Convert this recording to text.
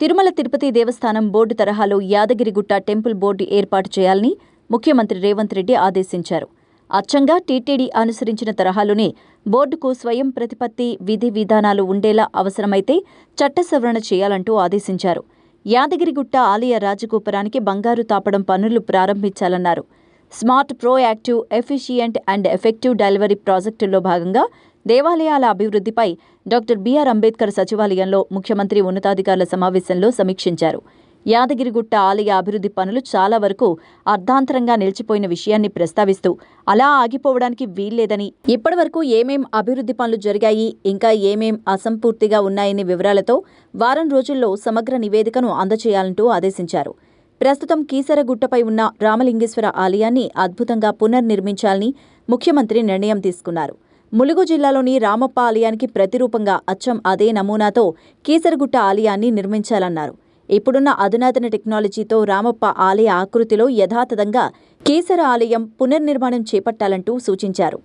తిరుమల తిరుపతి దేవస్థానం board తరహాలో Yadagirigutta temple board ఏర్పాటు చేయాలని ముఖ్యమంత్రి రేవంత్ రెడ్డి ఆదేశించారు. అచ్చంగా టీటీడీ అనుసరించిన తరహాలోనే బోర్డుకు స్వయం ప్రతిపత్తి విధి విధానాలు ఉండేలా అవసరమైతే చట్ట సవరణ చేయాలంటూ ఆదేశించారు. యాదగిరిగుట్ట ఆలయ రాజగోపురానికి బంగారు తాపడం పనులు ప్రారంభించాలన్నారు. Smart proactive efficient and effective delivery ప్రాజెక్టుల్లో భాగంగా దేవాలయాల అభివృద్ధిపై డాక్టర్ బిఆర్ అంబేద్కర్ సచివాలయంలో ముఖ్యమంత్రి ఉన్నతాధికారుల సమావేశంలో సమీక్షించారు. యాదగిరిగుట్ట ఆలయ అభివృద్ధి పనులు చాలా వరకు అర్ధాంతరంగా నిలిచిపోయిన విషయాన్ని ప్రస్తావిస్తూ అలా ఆగిపోవడానికి వీల్లేదని ఇప్పటివరకు ఏమేం అభివృద్ధి పనులు జరిగాయి ఇంకా ఏమేం అసంపూర్తిగా ఉన్నాయనే వివరాలతో వారం రోజుల్లో సమగ్ర నివేదికను అందజేయాలంటూ ఆదేశించారు. ప్రస్తుతం కీసరగుట్టపై ఉన్న రామలింగేశ్వర ఆలయాన్ని అద్భుతంగా పునర్నిర్మించాలని ముఖ్యమంత్రి నిర్ణయం తీసుకున్నారు. ములుగు జిల్లాలోని రామప్ప ఆలయానికి ప్రతిరూపంగా అచ్చం అదే నమూనాతో కీసరగుట్ట ఆలయాన్ని నిర్మించాలన్నారు. ఇప్పుడున్న అధునాతన టెక్నాలజీతో రామప్ప ఆలయ ఆకృతిలో యథాతథంగా కీసర ఆలయం పునర్నిర్మాణం చేపట్టాలంటూ సూచించారు.